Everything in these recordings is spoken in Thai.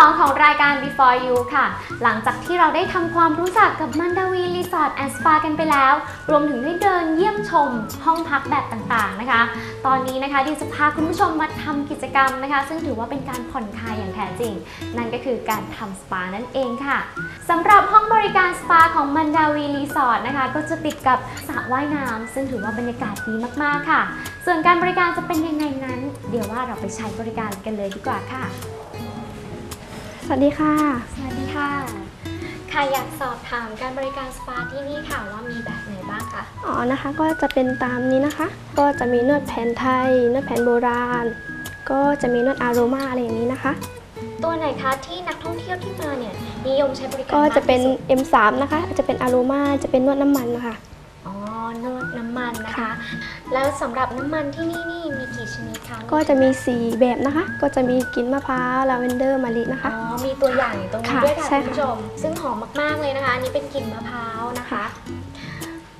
2 ของรายการ Before You ค่ะ หลังจากที่เราได้ทำความรู้จักกับมันดาวีรีสอร์ทแอนด์สปากันไปแล้ว รวมถึงได้เดินเยี่ยมชมห้องพักแบบต่างๆนะคะ ตอนนี้นะคะดิจะพาคุณผู้ชมมาทำกิจกรรมนะคะ ซึ่งถือว่าเป็นการผ่อนคลายอย่างแท้จริง นั่นก็คือการทำสปานั่นเองค่ะสำหรับห้องบริการสปาของมันดาวีรีสอร์ทนะคะ ก็จะติดกับสระว่ายน้ำซึ่งถือว่าบรรยากาศดีมากๆค่ะ ส่วนการบริการจะเป็นยังไงนั้น เดี๋ยวว่าเราไปใช้บริการกันเลยดีกว่าค่ะ สวัสดีค่ะ สวัสดีค่ะ ค่ะอยากสอบถามการบริการสปาที่นี่ค่ะว่ามีแบบไหนบ้างคะ อ๋อนะคะก็จะเป็นตามนี้นะคะ ก็จะมีนวดแผนไทยนวดแผนโบราณ ก็จะมีนวดอาโรมาอะไรอย่างนี้นะคะ ตัวไหนคะที่นักท่องเที่ยวที่มาเนี่ยนิยมใช้บริการก็จะเป็น มากที่สุด M3 นะคะ จะเป็นอาโรมาจะเป็นนวดน้ำมันนะคะอ๋อ นวดน้ำมันนะคะ ค่ะ แล้วสำหรับน้ำมันที่นี่นี่มีกี่ชนิดคะก็จะมี 4 แบบนะคะ ก็จะมีกลิ่นมะพร้าวลาเวนเดอร์มะลินะคะอ๋อมีตัวอย่างอยู่ตรงนี้ค่ะด้วยค่ะใช่คุณค่ะ ผู้ชม ซึ่งหอมมากๆเลยนะคะ อันนี้เป็นกลิ่นมะพร้าวนะคะ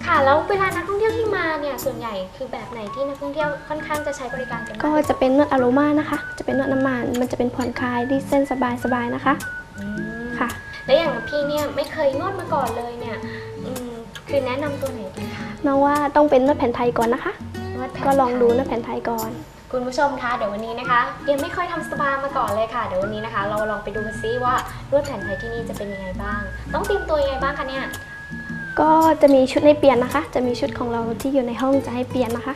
ค่ะ แล้วเวลานักท่องเที่ยวที่มาเนี่ยส่วนใหญ่คือแบบไหนที่นักท่องเที่ยวค่อนข้างจะใช้บริการกันมากก็จะเป็นนวดอาโรมานะคะ จะเป็นนวดน้ำมัน มันจะเป็นผ่อนคลายดีเส้นสบายๆนะคะอืมค่ะ แล้วอย่างพี่เนี่ยไม่เคยนวดมาก่อนเลยเนี่ยอืมคือแนะนำตัวไหนดีคะ น้องว่าต้องเป็นนวดแผนไทยก่อนนะคะ นวดแผนก็ลองดูไทยนวดแผนไทยก่อน คุณผู้ชมคะเดี๋ยววันนี้นะคะยังไม่เคยทำสปามาก่อนเลยค่ะ เดี๋ยววันนี้นะคะ เราลองไปดูกันซิว่านวดแผนไทยที่นี่จะเป็นยังไงบ้าง ต้องเตรียมตัวยังไงบ้างคะเนี่ยก็จะมีชุดให้เปลี่ยนนะคะ จะมีชุดของเราที่อยู่ในห้องจะให้เปลี่ยนนะคะ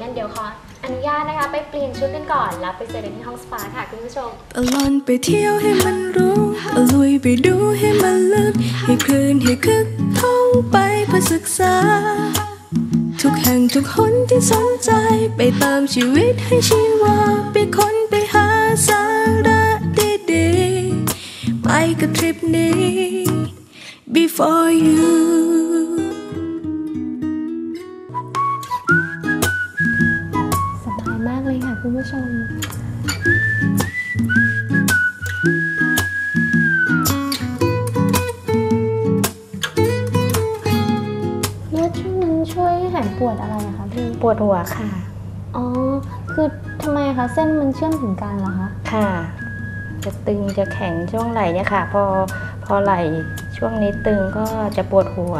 งั้นเดี๋ยวขออนุญาตนะคะ ไปเปลี่ยนชุดกันก่อนแล้วไปเจอกันที่ห้องสปาค่ะคุณผู้ชม ตลอนไปเที่ยวให้มันรู้ตะลุยไปดูให้มันลึก ให้คลื่นให้คึกท่องไปเพื่อศึกษา ทุกคนที่สนใจ ไปเติมชีวิตให้ชีวา ไปค้นไปหาสาระดีๆ ไปกับทริปนี้ before you วดหัวค่ะ อ๋อ คือทำไมคะเส้นมันเชื่อมถึงกันเหรอคะ ค่ะ จะตึงจะแข็งช่วงไหล่เนี่ยค่ะ พอพอไหล่ช่วงนี้ตึงก็จะปวดหัว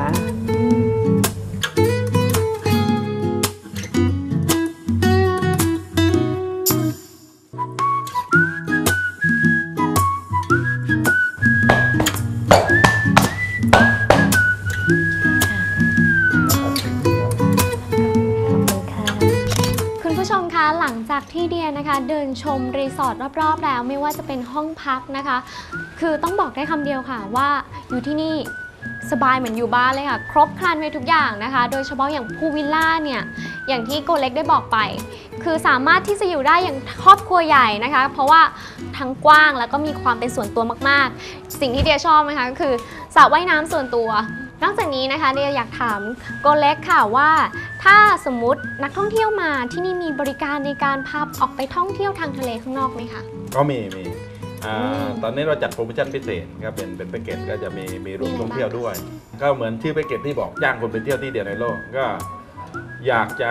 ชมรีสอร์ทรอบๆ แล้ว ไม่ว่าจะเป็นห้องพักนะคะ คือต้องบอกได้คำเดียวค่ะว่าอยู่ที่นี่สบายเหมือนอยู่บ้านเลยค่ะ ครบครันไปทุกอย่างนะคะ โดยเฉพาะอย่างพูวิลล่าเนี่ยอย่างที่โกเล็กได้บอกไป คือสามารถที่จะอยู่ได้อย่างครอบครัวใหญ่นะคะ เพราะว่าทั้งกว้างแล้วก็มีความเป็นส่วนตัวมาก ๆ สิ่งที่เดียชอบนะคะก็คือสระว่ายน้ำส่วนตัว นอกจากนี้นะคะเดียอยากถามโกเล็กค่ะว่า ถ้าสมมุตินักท่องเที่ยวมาที่นี่มีบริการในการพาออกไปท่องเที่ยวทางทะเลข้างนอกไหมคะ ก็มีมีอ่าอืมตอนนี้เราจัดโปรโมชั่นพิเศษก็เป็นเป็นแพ็กเกจก็จะมีมีรวมมีอะไรท่องเที่ยวบ้างด้วย ก็เหมือนชื่อแพ็กเกจที่บอกจ้างคนไปเที่ยวที่เดียวในโลกก็อยากจะ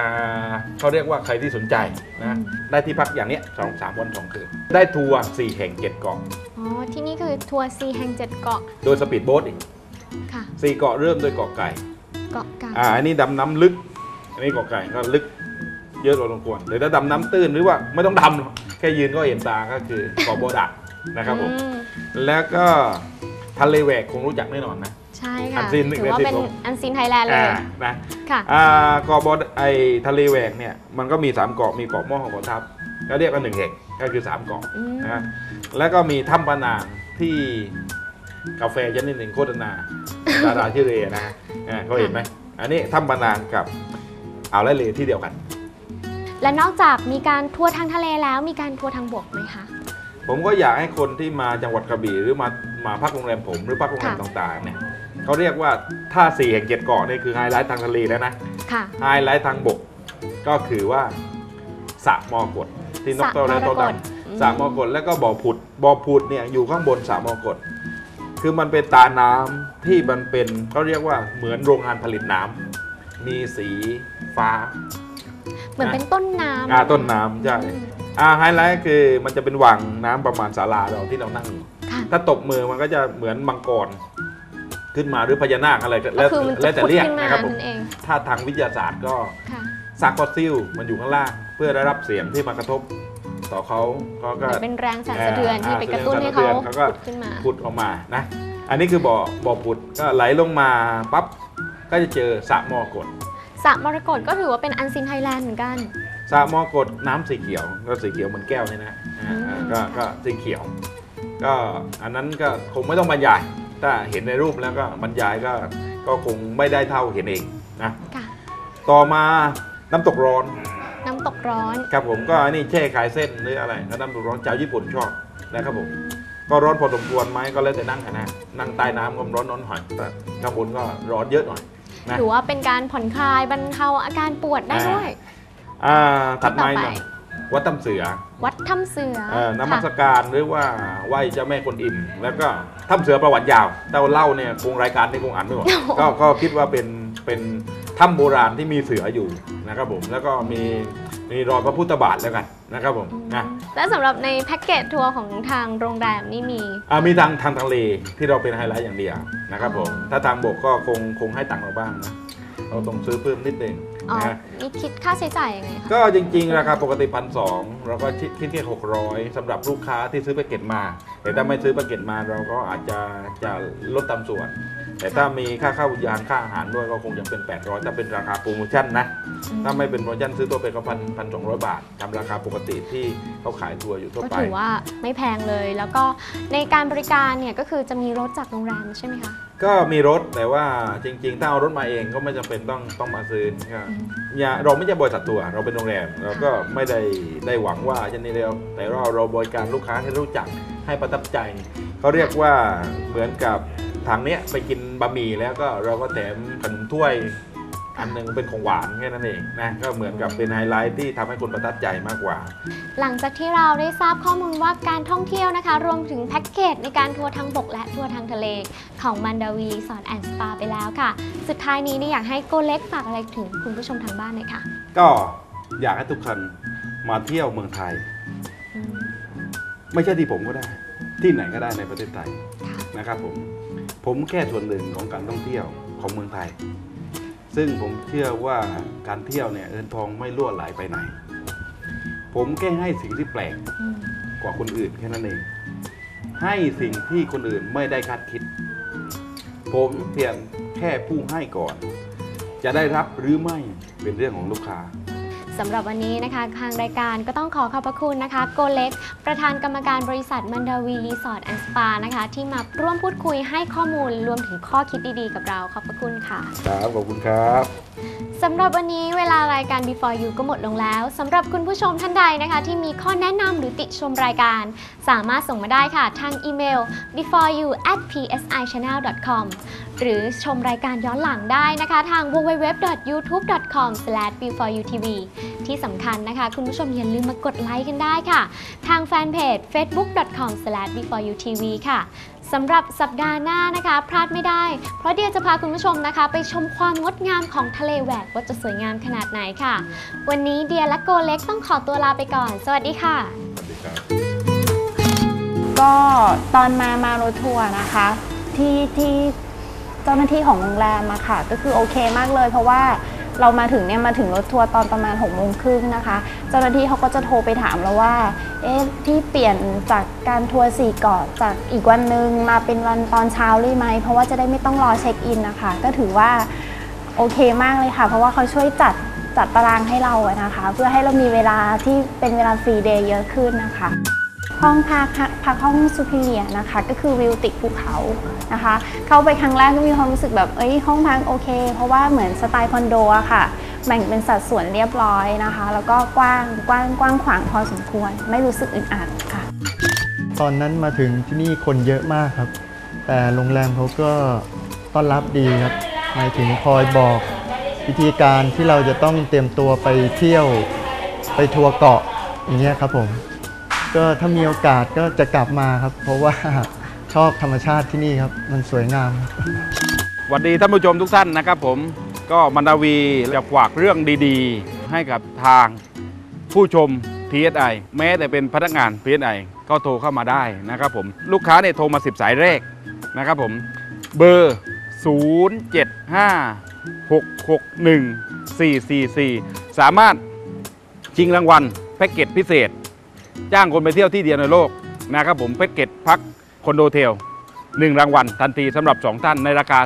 เขาเรียกว่าใครที่สนใจนะได้ที่พักอย่างเนี้ยสองสามวันสองคืนได้ทัวร์สี่แห่งเจ็ดเกาะอ๋อที่นี่คือทัวร์ซีแห่งเจ็ดเกาะโดยสปีดโบ๊ทอีก ค่ะสี่เกาะเริ่มโดยเกาะไก่ เกาะกลางอ่าอันนี้ดำน้ำลึก อันนี้เกาะไก่ก็ลึก เยอะกว่าสมควรหรือถ้าดำน้ำตื้นหรือว่าไม่ต้องดำหรอกแค่ยืนก็เห็นตาก็คือเกาะโบดะนะครับผม อืมแล้วก็ทะเลแหวกคงรู้จักแน่นอนนะ ใช่อัค่ะนซีนหนึ่งถือว่าในสิบเป็นผม อันซีนไทยแลนด์เลยอ่านะค่ะ อ่าเกาะบอไอทะเลแหวกเนี่ยมันก็มี3เกาะมีเกาะหม้อของเกาะทับก็เรียกว่าหนึ่งแห่งก็คือ3เกาะ อืมนะแล้วก็มีถ้ำปะนางที่ กาแฟชนิดหนึ่งโฆษณาดาราชื่อเรนะฮะอ่าเขาเห็นไหมอันนี้ถ้ำปะนางกับอ่าวและเลที่เดียวกัน และนอกจากมีการทัวร์ทางทะเลแล้วมีการทัวร์ทางบกไหมคะ ผมก็อยากให้คนที่มาจังหวัดกระบี่หรือมามาพักโรงแรมผมหรือพักโรงแรมค่ะ ต่างๆเนี่ยเขาเรียกว่าถ้าสี่แห่งเจ็ดเกาะนี่คือไฮไลท์ทางทะเลแล้วนะ ค่ะ ไฮไลท์ทางบกก็คือว่าสระมอกดที่นกสระเต้าและมรโตกตดำสระมอกดแล้วก็บ่อผุดบ่อผุดเนี่ยอยู่ข้างบนสระมอกด คือมันเป็นตาน้ำที่มันเป็นเขาเรียกว่าเหมือนโรงงานผลิตน้ำมีสีฟ้า เหมือนเป็นต้นน้ำอ่าต้นน้ำใช่อืมอ่าไฮไลท์คือมันจะเป็นวังน้ำประมาณศาลาเราที่เรานั่งอยู่ค่ะถ้าตบมือมันก็จะเหมือนมังกรขึ้นมาหรือพญานาคอะไรก็แล้วก็คือมันแล้จะวแต่พุดเรียกขึ้นมานะครับผมนั่นเองถ้าทางวิทยาศาสตร์ก็ ค่ะ ซากฟอสซิลมันอยู่ข้างล่าง เพื่อได้รับเสียงที่มากระทบ ต่อเขาเขาก็เป็นแรงสั่นสะเทือนที่ไปกระตุ้นให้แรงสั่นสะเทืเขาอนเขาก็พุดขึ้นมาผุดออกมานะอันนี้คือบ่อบ่อผุดก็ไหลลงมาปั๊บก็จะเจอสระมอกดสระมรกตก็ถือว่าเป็นอันซินไทยแลนด์เหมือนกันสระมอกดน้ำสีเขียวก็สีเขียวเหมือนแก้วนี่นะอ่าอืมก็ก็สีเขียว ก็อันนั้นก็คงไม่ต้องบรรยายถ้าเห็นในรูปแล้วก็บรรยายก็ก็คงไม่ได้เท่าเห็นเองนะค่ะต่อมาน้ำตกร้อนน้ำ ตกร้อน ครับผมก็อันนี้แช่ขายเส้นหรืออะไรก็น้ำตกร้อนชาวญี่ปุ่นชอบนะครับผมก็ร้อนพอสมควรไหมก็แล้วแต่นั่งกันนะนั่งใต้น้ำก็ร้อนน้อนหอยแต่ข้างบนก็ร้อนเยอะหน่อยนะถือว่าเป็นการผ่อนคลายบรรเทาอาการปวดได้ด้วยอ่าถัดมาต่อไปหน่อยวัดตำเสือ วัดถ้ำเสือเอ่อน้ำมัสค่ะการหรือว่าไหว้เจ้าแม่กวนอิมแล้วก็ถ้ำเสือประวัติยาวแต่ว่าเล่าเนี่ยคงรายการนี้คงอ่านไม่หมดก็ก็คิดว่าเป็นเป็น ถ้ำโบราณที่มีเสืออยู่นะครับผมแล้วก็มีมีรอยพระพุทธบาทแล้วกันนะครับผมนะและสำหรับในแพ็กเกจทัวร์ของทางโรงแรมนี่มีอ่ามีทางทางทะเลที่เราเป็นไฮไลท์อย่างเดียวนะครับผมอ๋อถ้าทางบกก็คงคงให้ตังค์เราบ้างนะเราต้องซื้อเพิ่มนิดนึงอ๋อนะฮะ มีคิดค่าใช้จ่ายยังไงคะก็จริงๆ ราคาปกติพันสองเราก็คิดคิดแค่หกร้อยสำหรับลูกค้าที่ซื้อแพ็กเกจมา แต่ถ้าไม่ซื้อแพ็กเกจมาเราก็อาจจะจะลดตามส่วน แต่ถ้ามีค่าเข้ายานค่าอาหารด้วยก็คงจะเป็น 800ถ้าเป็นราคาโปรโมชั่นนะ ถ้าไม่เป็นโปรโมชั่นซื้อตัวไปก็พันพันสองร้อยบาทตามราคาปกติที่เขาขายทัวร์อยู่ทั่วก็ไป ถือว่าไม่แพงเลย แล้วก็ในการบริการเนี่ยก็คือจะมีรถจากโรงแรมใช่ไหมคะ ก็มีรถแต่ว่าจริง ๆ ถ้าเอารถมาเองก็ไม่จำเป็นต้องต้องมาซื้อก็อืมอย่าเราไม่ใช่บริษัททัวร์เราเป็นโรงแรมเราก็ไม่ได้ได้หวังว่าจะนี่เดียวแต่เราเราบริการลูกค้าให้รู้จักให้ประทับใจเขาเรียกว่าเหมือนกับ ทางเนี้ยไปกินบะหมี่แล้วก็เราก็แถมขนมถ้วยอันหนึงเป็นของหวานแค่นั้นเองนะก็เหมือนกับเป็นไฮไลท์ที่ทำให้คนประทับใจมากกว่า หลังจากที่เราได้ทราบข้อมูลว่าการท่องเที่ยวนะคะ รวมถึงแพ็กเกจในการทัวร์ทางบกและทัวร์ทางทะเล ของมันดาวีรีสอร์ทแอนด์สปาไปแล้วค่ะ สุดท้ายนี้เนี่ยอยากให้โกเล็กฝากอะไรถึงคุณผู้ชมทางบ้านหน่อยค่ะก็อยากให้ทุกคนมาเที่ยวเมืองไทย อืม ไม่ใช่ที่ผมก็ได้ ที่ไหนก็ได้ในประเทศไทยค่ะ นะครับผมผมแค่ส่วนหนึ่งของการท่องเที่ยวของเมืองไทย ซึ่งผมเชื่อว่าการเที่ยวเนี่ยเอินทองไม่ล่วไหลไปไหน ผมแค่ให้สิ่งที่แปลกกว่าคนอื่นแค่นั้นเอง ให้สิ่งที่คนอื่นไม่ได้คาดคิด ผมเพียงแค่ผู้ให้ก่อน จะได้รับหรือไม่เป็นเรื่องของลูกค้า สำหรับวันนี้นะคะทางรายการก็ต้องขอขอบพระคุณนะคะ โกเล็ก ประธานกรรมการบริษัทมันดาวีรีสอร์ทแอนด์สปานะคะ ที่มาร่วมพูดคุยให้ข้อมูลรวมถึงข้อคิดดีๆ กับเราขอบพระคุณค่ะ ครับขอบคุณครับ สำหรับวันนี้เวลารายการ Before You ก็หมดลงแล้วสำหรับคุณผู้ชมท่านใดนะคะ ที่มีข้อแนะนำหรือติชมรายการ สามารถส่งมาได้ค่ะ ทางอีเมล before you at psichannel.com หรือชมรายการย้อนหลังได้นะคะ ทาง www.youtube.com/beforeyoutv ที่สำคัญนะคะ คุณผู้ชมอย่าลืมมากดไลค์กันได้ค่ะ ทางแฟนเพจ facebook.com/beforeyoutv ค่ะสำหรับสัปดาห์หน้านะคะ พลาดไม่ได้ เพราะเดียจะพาคุณผู้ชมนะคะ ไปชมความงดงามของทะเลแหวกว่าจะสวยงามขนาดไหนค่ะ วันนี้เดียและโกเล็กต้องขอตัวลาไปก่อน สวัสดีค่ะ สวัสดีครับก็ตอนมามารถทัวร์นะคะ ที่ที่เจ้าหน้าที่ของโรงแรมอะค่ะ ก็คือโอเคมากเลยเพราะว่า เรามาถึงเนี่ยมาถึงรถทัวร์ตอนประมาณ6กโมงครึ่งนะคะ เจ้าหน้าที่เขาก็จะโทรไปถามเราว่า เอ๊ะพี่เปลี่ยนจากการทัวร์สี่เกาะจากอีกวันหนึ่งมาเป็นวันตอนเช้าเลยไหม เพราะว่าจะได้ไม่ต้องรอเช็คอินนะคะ ก็ถือว่าโอเคมากเลยค่ะ เพราะว่าเขาช่วยจัดจัดตารางให้เรานะคะ เพื่อให้เรามีเวลาที่เป็นเวลาฟรีเดย์เยอะขึ้นนะคะ ห้องพักพักห้องซูพิเลียนะคะ ก็คือวิวติดภูเขานะคะ เข้าไปครั้งแรกก็มีความรู้สึกแบบเอ้ยห้องพักโอเค เพราะว่าเหมือนสไตล์คอนโดอะค่ะแบ่งเป็นสัดส่วนเรียบร้อยนะคะ แล้วก็กว้างกว้างกว้างขวางพอสมควร ไม่รู้สึกอึดอัดค่ะ ตอนนั้นมาถึงที่นี่คนเยอะมากครับ แต่โรงแรมเขาก็ต้อนรับดีครับหมายถึงคอยบอกวิธีการที่เราจะต้องเตรียมตัวไปเที่ยวไปทัวร์เกาะอย่างเงี้ยครับผม ก็ถ้ามีโอกาสก็จะกลับมาครับ เพราะว่าชอบธรรมชาติที่นี่ครับ มันสวยงามสวัสดีท่านผู้ชมทุกท่านนะครับผมก็มันดาวีจะฝากเรื่องดีๆ ให้กับทางผู้ชม PSI แม้แต่เป็นพนักงาน PSI ก็โทรเข้ามาได้นะครับผมลูกค้าเนี่ยโทรมา 10 สายแรกนะครับผมเบอร์ 075 661 444 สามารถชิงรางวัลแพ็กเกจพิเศษ จ้างคนไปเที่ยวที่เดียวในโลกนะครับผมแพ็กเกจพักคอนโดเทล1รางวัลทันทีสำหรับ 2 ท่านในราคา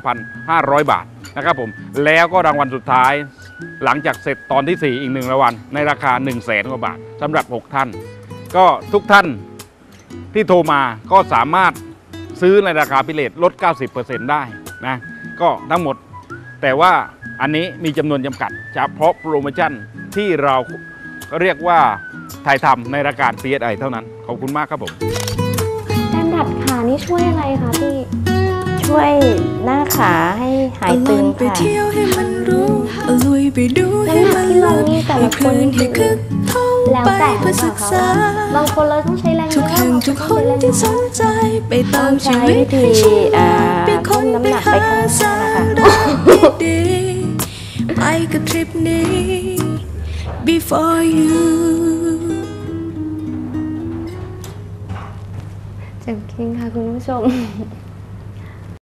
23,500 บาทนะครับผมแล้วก็รางวัลสุดท้ายหลังจากเสร็จตอนที่ 4 อีก1รางวัลในราคา 1 0 0 0 0แสนกว่าบาทสำหรับ 6 ท่าน ก็ทุกท่านที่โทรมาก็สามารถซื้อในราคาพิเศษลด 90%ได้นะก็ทั้งหมด แต่ว่าอันนี้มีจำนวนจำกัดเฉพาะโปรโมชั่นที่เราเรียกว่า ถ่ายทำในรายการ PSI เท่านั้น ขอบคุณมากครับผมการดัดขานี่ช่วยอะไรคะพี่ ช่วยหน้าขาให้หายตึงไปค่ะเที่ยวให้มันรู้เอาลุยไปดูให้มันน้ำหนักที่ลงลึกนี่แต่ให้ละคคนลื่นให้คึกท่องแล้วไปแต่เพื่อศึกษาบางคนเราต้องใช้แรงเยทุกอะแห่งบางทุกต้คองนใช้แรงที่สน้อยนใจไปตามต้องใช้ชีวิตวิธีให้ชีวิตอ่าไปค้นน้ำไปหนักหาไปข้างหน้าสานะคะระดีๆไปกับทริปนี้ before you เจ็บจ